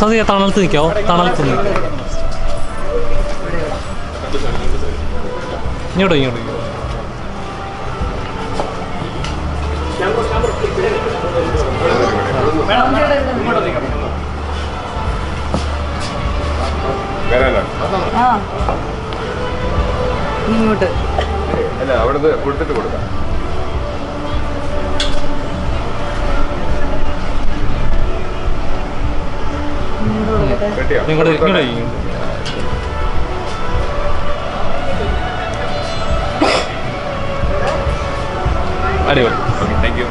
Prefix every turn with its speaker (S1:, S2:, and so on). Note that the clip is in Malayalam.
S1: സത്യ തണലത്ത് നിൽക്കാവോ തണലത്ത് നിൽക്കാം. ഇങ്ങോട്ടോ ഇങ്ങോട്ടോ ഇങ്ങോട്ട്.
S2: അല്ല അവിടുന്ന് കൊടുത്തിട്ട് കൊടുക്കാം.
S1: ഇങ്ങോട്ടോ ഇങ്ങോട്ടോ അടിപൊളി.
S2: Thank you